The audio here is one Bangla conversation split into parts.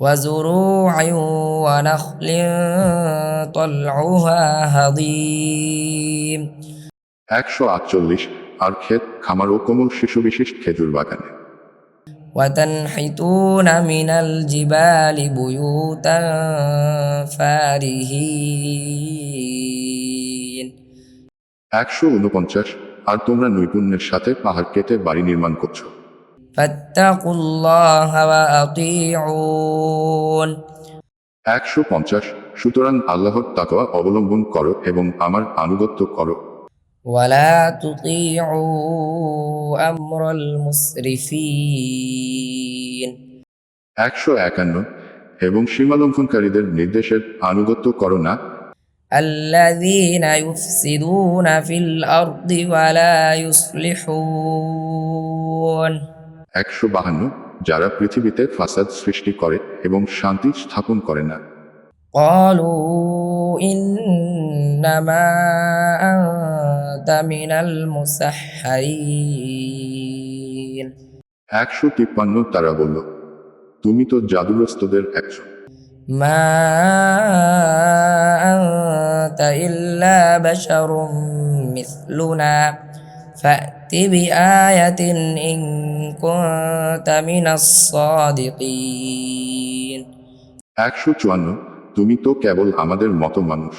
وزروع ونخل طلعها هضيم একশো আটচল্লিশ আর ক্ষেত খামার ও কোমল শিশু বিশেষ খেজুর বাগানে وتنحتون من الجبال بيوتا فارهين একশো উনপঞ্চাশ আর তোমরা নৈপুণ্যের সাথে পাহাড় কেটে বাড়ি নির্মাণ করছো فاتقوا الله وأطيعون একশো পঞ্চাশ সুতরাং আল্লাহর তাকওয়া অবলম্বন করো এবং আমার আনুগত্য করো ولا تطيعوا أمر المسرفين একশো একান্ন এবং সীমালঙ্ঘনকারীদের নির্দেশের আনুগত্য করো না الذين يفسدون في الأرض ولا يصلحون একশো বাহান্ন যারা পৃথিবীতে ফাসাদ সৃষ্টি করে এবং শান্তি স্থাপন করে না قالوا إنما أنت من المسحرين একশো তিপ্পান্ন তারা বলল তুমি তো জাদুগ্রস্তদের একজন ما أنت إلا بشر مثلنا فأت بآية إن كنت من الصادقين একশো চুয়ান্ন তুমি তো কেবল আমাদের মতো মানুষ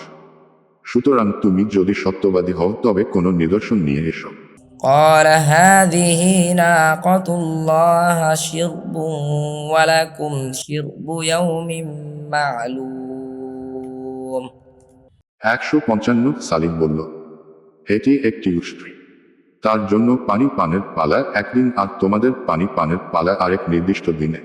সুতরাং তুমি যদি সত্যবাদী হও তবে কোনো নিদর্শন নিয়ে এসো قال هذه ناقة الله شرب ولكم شرب يوم معلوم একশো পঞ্চান্ন সালিম বলল এটি একটি উষ্ট্রী তার জন্য পানি পানের পালা একদিন আর তোমাদের পানি পানের পালা আরেক নির্দিষ্ট দিনে।